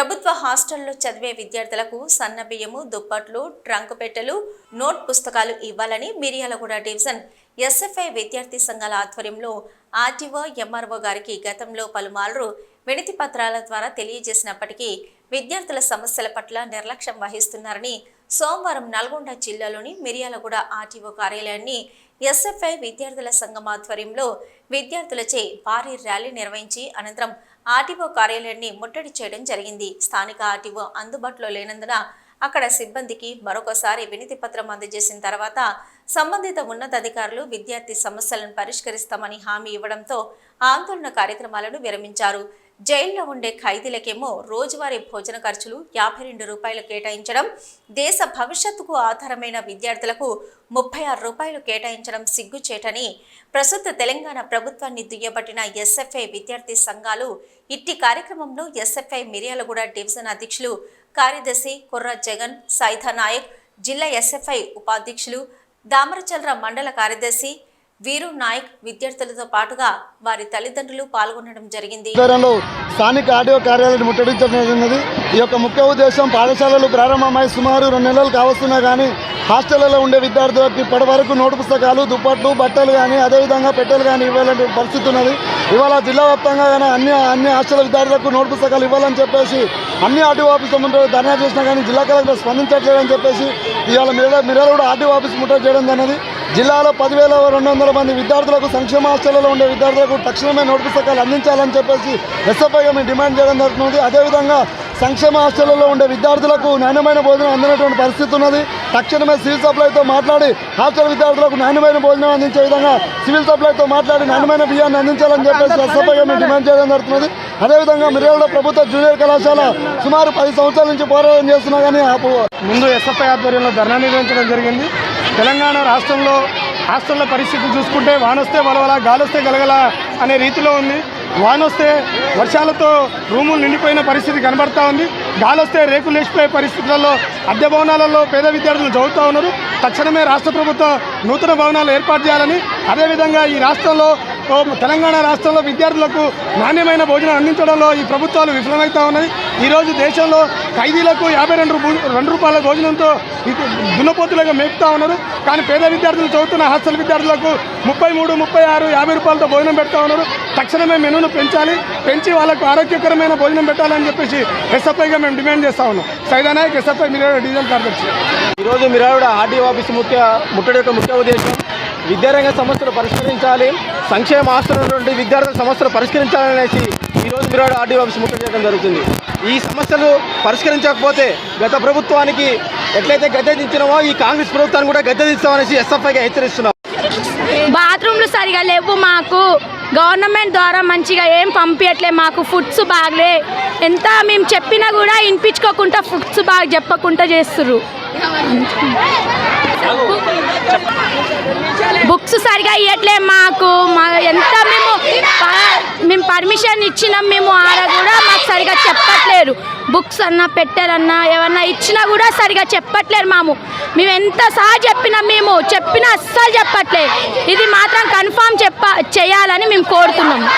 ప్రభుత్వ హాస్టల్లో చదివే విద్యార్థులకు సన్న బియ్యము దుప్పట్లు ట్రంక్ పెట్టెలు నోట్ పుస్తకాలు ఇవ్వాలని మిర్యాలగూడ డివిజన్ ఎస్ఎఫ్ఐ విద్యార్థి సంఘాల ఆధ్వర్యంలో ఆర్టీఓ ఎంఆర్ఓ గారికి గతంలో పలుమార్లు వినతి పత్రాల ద్వారా తెలియజేసినప్పటికీ విద్యార్థుల సమస్యల పట్ల నిర్లక్ష్యం వహిస్తున్నారని సోమవారం నల్గొండ జిల్లాలోని మిర్యాలగూడ ఆర్టీఓ కార్యాలయాన్ని ఎస్ఎఫ్ఐ విద్యార్థుల సంఘం ఆధ్వర్యంలో విద్యార్థులచే భారీ ర్యాలీ నిర్వహించి అనంతరం ఆర్టీఓ కార్యాలయాన్ని ముట్టడి చేయడం జరిగింది. స్థానిక ఆర్టీఓ అందుబాటులో లేనందున అక్కడ సిబ్బందికి మరొకసారి వినతి పత్రం అందజేసిన తర్వాత సంబంధిత ఉన్నతాధికారులు విద్యార్థి సమస్యలను పరిష్కరిస్తామని హామీ ఇవ్వడంతో ఆందోళన కార్యక్రమాలను విరమించారు. జైల్లో ఉండే ఖైదీలకేమో రోజువారీ భోజన ఖర్చులు యాభై రెండు రూపాయలు కేటాయించడం దేశ భవిష్యత్తుకు ఆధారమైన విద్యార్థులకు ముప్పై ఆరు రూపాయలు కేటాయించడం సిగ్గుచేటని ప్రస్తుత తెలంగాణ ప్రభుత్వాన్ని దుయ్యబట్టిన ఎస్ఎఫ్ఐ విద్యార్థి సంఘాలు ఇట్టి కార్యక్రమంలో ఎస్ఎఫ్ఐ మిర్యాలగూడ డివిజన్ అధ్యక్షులు కార్యదర్శి కుర్ర జగన్ సైథా నాయక్ జిల్లా ఎస్ఎఫ్ఐ ఉపాధ్యక్షులు దామరచల్ర మండల కార్యదర్శి వీరు నాయక్ విద్యార్థులతో పాటుగా వారి తల్లిదండ్రులు పాల్గొనడం జరిగింది. స్థానిక ఆడియో కార్యాలయం ముట్టడించడం జరిగినది. ఈ యొక్క ముఖ్య ఉద్దేశం పాఠశాలలు ప్రారంభమై సుమారు రెండు నెలలు కావస్తున్నా కానీ హాస్టళ్ళలో ఉండే విద్యార్థులకి ఇప్పటి వరకు నోటు పుస్తకాలు దుప్పట్లు బట్టలు కానీ అదేవిధంగా పెట్టెలు కానీ ఇవ్వాలంటే పరిస్థితి ఉన్నది. ఇవాళ జిల్లా వ్యాప్తంగా కానీ అన్ని అన్ని హాస్టల్ విద్యార్థులకు నోటు పుస్తకాలు ఇవ్వాలని చెప్పేసి అన్ని ఆర్టీఓ ఆఫీస్ ముందు ధర్నా చేసినా కానీ జిల్లా కలెక్టర్ స్పందించట్లేదని చెప్పేసి ఇవాళ మీరు మీరు కూడా ఆర్టీఓ ఆఫీస్ ముట్టడి చేయడం అన్నది జిల్లాలో పదివేల రెండు వందల మంది విద్యార్థులకు సంక్షేమ హాస్టల్లో ఉండే విద్యార్థులకు తక్షణమే నోటు పుస్తకాలు అందించాలని చెప్పేసి ఎస్ఎఫ్ఐగా మేము డిమాండ్ చేయడం జరుగుతుంది. అదేవిధంగా సంక్షేమ హాస్టళ్ళలో ఉండే విద్యార్థులకు నాణ్యమైన భోజనం అందినటువంటి పరిస్థితి ఉన్నది. తక్షణమే సివిల్ సప్లైతో మాట్లాడి హాస్టల్ విద్యార్థులకు నాణ్యమైన భోజనం అందించే విధంగా సివిల్ సప్లైతో మాట్లాడి నాణ్యమైన బియ్యాన్ని అందించాలని చెప్పేసి ఎస్ఎఫ్ఐగా మేము డిమాండ్ చేయడం జరుగుతున్నది. అదేవిధంగా మిర్యాల ప్రభుత్వ జూనియర్ కళాశాల సుమారు పది సంవత్సరాల నుంచి పోరాటం చేస్తున్నా కానీ ముందు ఎస్ఎఫ్ఐ ఆధ్వర్యంలో ధర్నా నిర్వహించడం జరిగింది. తెలంగాణ రాష్ట్రంలో హాస్టల్ల పరిస్థితి చూసుకుంటే వానొస్తే వలవల గాలొస్తే గలగల అనే రీతిలో ఉంది. వానొస్తే వర్షాలతో రూములు నిండిపోయిన పరిస్థితి కనబడతా ఉంది. గాలొస్తే రేకులు లేచిపోయే పరిస్థితులలో అద్దె భవనాలలో పేద విద్యార్థులు చదువుతూ ఉన్నారు. తక్షణమే రాష్ట్ర ప్రభుత్వం నూతన భవనాలు ఏర్పాటు చేయాలని అదేవిధంగా ఈ రాష్ట్రంలో తెలంగాణ రాష్ట్రంలో విద్యార్థులకు నాణ్యమైన భోజనం అందించడంలో ఈ ప్రభుత్వాలు విఫలమవుతా ఉన్నది. ఈరోజు దేశంలో ఖైదీలకు యాభై రెండు రెండు రూపాయల భోజనంతో దున్నపోతులుగా మేపుతా ఉన్నారు. కానీ పేద విద్యార్థులు చదువుతున్న హాస్టల్ విద్యార్థులకు ముప్పై మూడు ముప్పై ఆరు యాభై రూపాయలతో భోజనం పెడతా ఉన్నారు. తక్షణమే మెనూను పెంచాలి. పెంచి వాళ్ళకు ఆరోగ్యకరమైన భోజనం పెట్టాలని చెప్పేసి ఎస్ఎఫ్ఐగా మేము డిమాండ్ చేస్తా ఉన్నాం. సైదానాయక్ ఎస్ఎఫ్ఐ మీరు డీజిల్ కార్యదర్శి ఈరోజు మిరావిడ ఆర్డీఓ ఆఫీస్ ముఖ్య ముట్టడి యొక్క ముఖ్య ఉద్దేశం విద్యారంగ సమస్యలు పరిష్కరించాలి సంక్షేమ హాస్టల్ ఉన్నటువంటి విద్యార్థుల సమస్యలు పరిష్కరించాలనేసి ఈరోజు మిరావిడ ఆర్డీఓ ఆఫీస్ ముట్టడి చేయడం జరుగుతుంది. ఈ సమస్యలు పరిష్కరించకపోతే గత ప్రభుత్వానికి ఎట్లయితే గద్దె దించినామో ఈ కాంగ్రెస్ ప్రభుత్వాన్ని కూడా గద్దె దించామనేసి ఎస్ఎఫ్ఐగా హెచ్చరిస్తున్నాం. బాత్రూమ్లు సరిగా లేవు మాకు. గవర్నమెంట్ ద్వారా మంచిగా ఏం పంపించట్లే మాకు ఫుడ్స్ బాగలే. ఎంత మేము చెప్పినా కూడా వినిపించుకోకుండా ఫుడ్స్ బాగా చెప్పకుండా చేస్తుర్రు. బుక్స్ సరిగా ఇవ్వట్లే మాకు. మా ఎంత మేము ప- మేము పర్మిషన్ ఇచ్చినాం మేము ఆడ కూడా మాకు సరిగా చెప్పట్లేరు. బుక్స్ అన్నా పెట్టారన్నా ఏమన్నా ఇచ్చినా కూడా సరిగా చెప్పట్లేరు మాము. మేము ఎంత సహా చెప్పినా మేము చెప్పినా అస్సలు చెప్పట్లేదు ఇది మాత్రం కన్ఫామ్ చెప్ప చేయాలని మేము కోరుతున్నాము